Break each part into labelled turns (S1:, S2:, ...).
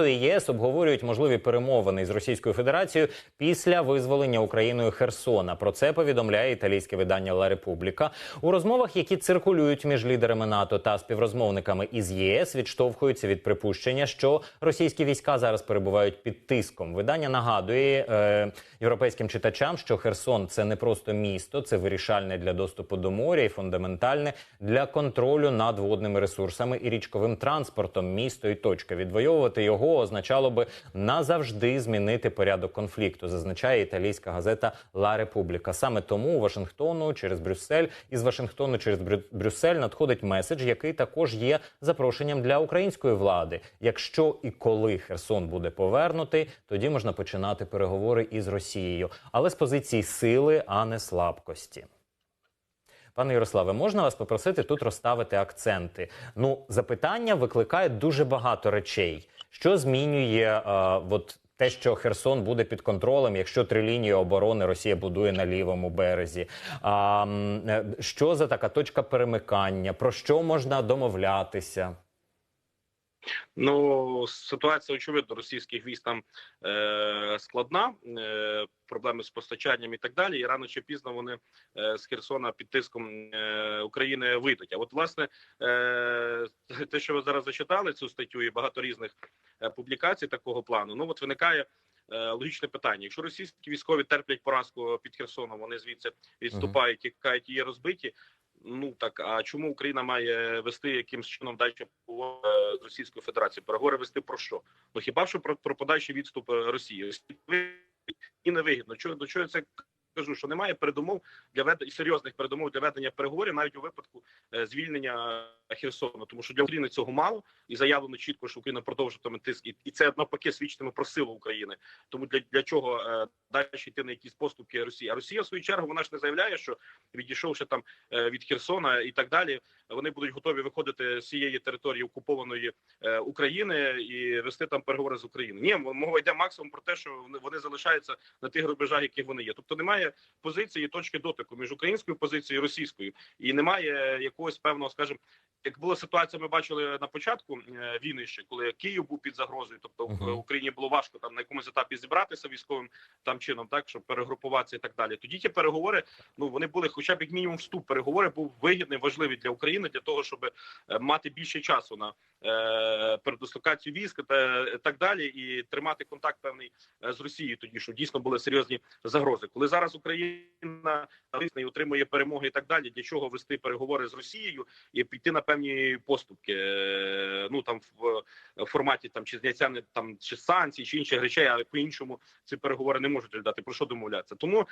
S1: НАТО і ЄС обговорюють можливі перемовини з Російською Федерацією після визволення Україною Херсона. Про це повідомляє італійське видання Ла Републіка. У розмовах, які циркулюють між лідерами НАТО та співрозмовниками із ЄС, відштовхуються від припущення, що російські війська зараз перебувають під тиском. Видання нагадує е, європейським читачам, що Херсон це не просто місто, це вирішальне для доступу до моря і фундаментальне для контролю над водними ресурсами і річковим транспортом. Місто і точка відвоювати його означало би назавжди змінити порядок конфлікту. Зазначає італійська газета Ла Републіка. Саме тому Вашингтону через Брюссель із Вашингтону через Брю- Брюссель надходить меседж, який також є запрошенням для української влади. Якщо і коли Херсон буде повернутий, тоді можна починати переговори із Росією, але з позиції сили, а не слабкості. Пане Ярославе, можна вас попросити тут розставити акценти? Ну, запитання викликає дуже багато речей. Що змінює е, от те, що Херсон буде під контролем, якщо три лінії оборони Росія будує на лівому березі? А, е, що за така точка перемикання? Про що можна домовлятися?
S2: Ну ситуація очевидно російських військ там е, складна, е, проблеми з постачанням і так далі. І рано чи пізно вони е, з Херсона під тиском е, України вийдуть. А от власне е, те, що ви зараз зачитали цю статтю, і багато різних е, публікацій такого плану. Ну от виникає. е, Логічне питання: якщо російські військові терплять поразку під Херсоном, вони звідси відступають, тікають і є розбиті. Ну так а чому Україна має вести якимсь чином далі переговори, е, з Російською Федерацією? Переговори вести про що? Ну хіба що про, про подальший відступ е, Росії і невигідно. Чого до чого це кажу? Що немає передумов для ведення серйозних передумов для ведення переговорів, навіть у випадку е, звільнення Херсону, тому що для України цього мало і заявлено чітко, що Україна продовжитиме тиск, і, і це навпаки свідчитиме про силу України. Тому для, для чого е, далі йти на якісь поступки Росії? А Росія в свою чергу вона ж не заявляє, що відійшовши там е, від Херсона і так далі, вони будуть готові виходити з цієї території окупованої е, України і вести там переговори з Україною. Ні, мова йде максимум про те, що вони, залишаються на тих рубежах, яких вони є. Тобто немає позиції точки дотику між українською позицією і російською, і немає якогось певного, скажімо, як була ситуація, ми бачили на початку е, війни ще, коли Київ був під загрозою, тобто в. Україні було важко там на якомусь етапі зібратися військовим там чином, так щоб перегрупуватися і так далі. Тоді ті переговори, ну вони були, хоча б як мінімум, вступ переговори був вигідний, важливий для України для того, щоб е, мати більше часу на е, передислокацію військ та е, так далі, і тримати контакт певний з Росією. Тоді що дійсно були серйозні загрози. Коли зараз Україна і отримує перемоги і так далі, для чого вести переговори з Росією і піти на певні поступки? Е, Ну там в форматі там чи зняття там чи санкцій, чи інших речей, але по іншому ці переговори не можуть дати. Про що домовлятися? Тому.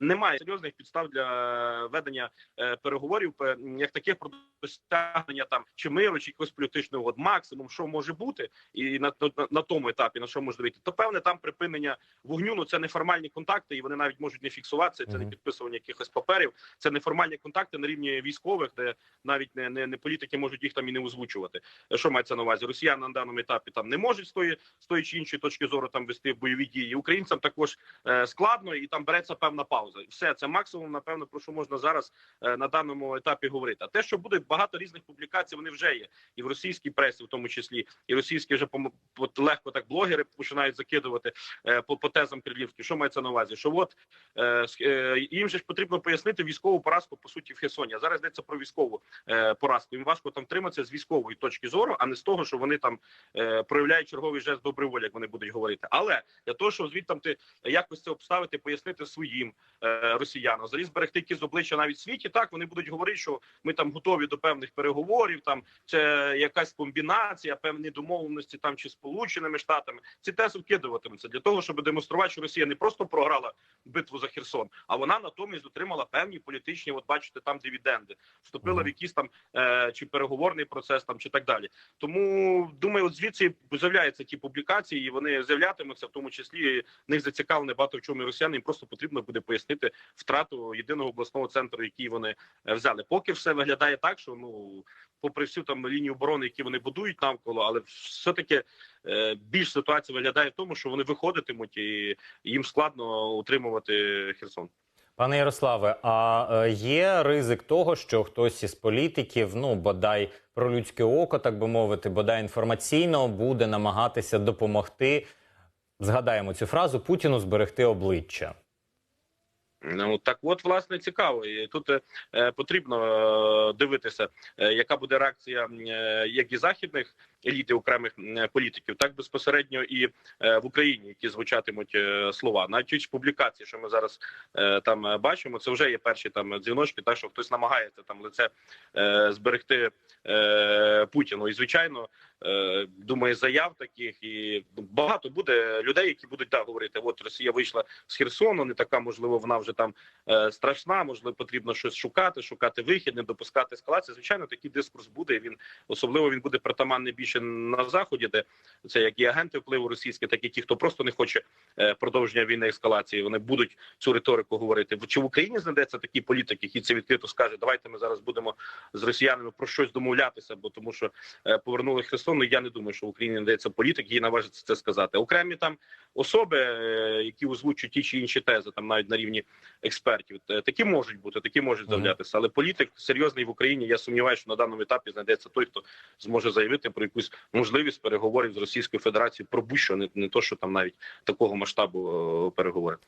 S2: Немає серйозних підстав для ведення е, переговорів, е, як таких про досягнення там чи миру, чи якогось політичного от максимум, що може бути, і на, на, на тому етапі на що може вийти, то певне там припинення вогню. Ну це неформальні контакти, і вони навіть можуть не фіксуватися. Це не підписування якихось паперів. Це неформальні контакти на рівні військових, де навіть не, не, не політики можуть їх там і не озвучувати. Е, Що мається на увазі? Росіяни на даному етапі там не можуть з тої, з тої чи іншої точки зору там вести бойові дії. Українцям також е, складно, і там береться певна пауза. І Все це максимум, напевно, про що можна зараз е, на даному етапі говорити. А те, що буде багато різних публікацій, вони вже є і в російській пресі, в тому числі, і російські вже от легко так блогери починають закидувати е, по, по тезам Кремлівським. Що мається на увазі? Що от е, їм же ж потрібно пояснити військову поразку по суті в Херсоні. А зараз йдеться про військову поразку. Їм важко там триматися з військової точки зору, а не з того, що вони там проявляють черговий жест доброї волі, як вони будуть говорити. Але для того, щоб звідти там ти якось це обставити, пояснити своїм е, росіянам, взагалі зберегти якісь обличчя навіть в світі. Так вони будуть говорити, що ми там готові до певних переговорів. Там це якась комбінація, певні домовленості там чи сполученими штатами. Ці тези вкидуватимуться для того, щоб демонструвати, що Росія не просто програла битву за Херсон, а вона натомість отримала певні політичні, от бачите, там дивіденди, вступила в якийсь там е, чи переговорний процес, там чи так далі. Тому думаю, от звідси з'являються ті публікації, і вони з'являтимуться, в тому числі них зацікавлені багато в чому і росіяни. Їм просто потрібно буде пояснити втрату єдиного обласного центру, який вони е, взяли. Поки все виглядає так, що ну, попри всю там лінію оборони, які вони будують навколо, але все таки е, більш ситуація виглядає в тому, що вони виходитимуть і їм складно утримувати Херсон.
S1: Пане Ярославе, а е, є ризик того, що хтось із політиків, ну бодай про людське око, так би мовити, бодай інформаційно буде намагатися допомогти. Згадаємо цю фразу Путіну зберегти обличчя.
S2: Ну так, от власне цікаво, і тут е, потрібно е, дивитися, е, яка буде реакція е, як і західних еліти окремих м, політиків, так безпосередньо і е, в Україні, які звучатимуть е, слова. Навіть публікації, що ми зараз е, там е, бачимо, це вже є перші там дзвіночки, так що хтось намагається там лице е, зберегти е, Путіну. І звичайно, е, думаю, заяв таких і багато буде людей, які будуть так говорити: от Росія вийшла з Херсону, не така можливо, вона вже там е, страшна. Можливо, потрібно щось шукати, шукати вихід, не допускати ескалації. Звичайно, такий дискурс буде. Він особливо він буде притаманний більше на заході, де це як і агенти впливу російські, так і ті, хто просто не хоче е, продовження війни ескалації. Вони будуть цю риторику говорити. Чи в Україні знайдеться такий політик, який це відкрито скаже? Давайте ми зараз будемо з росіянами про щось домовлятися, бо тому що е, повернули Херсон. Ну я не думаю, що в Україні знайдеться політик, який наважиться це сказати. Окремі там особи, е, які озвучують ті чи інші тези, там навіть на рівні експертів, е, такі можуть бути, такі можуть з'являтися. Але політик серйозний в Україні. Я сумніваюся, що на даному етапі знайдеться той, хто зможе заявити про якусь можливість переговорів з Російською Федерацією про будь-що, не, не то, що там навіть такого масштабу е, переговорів.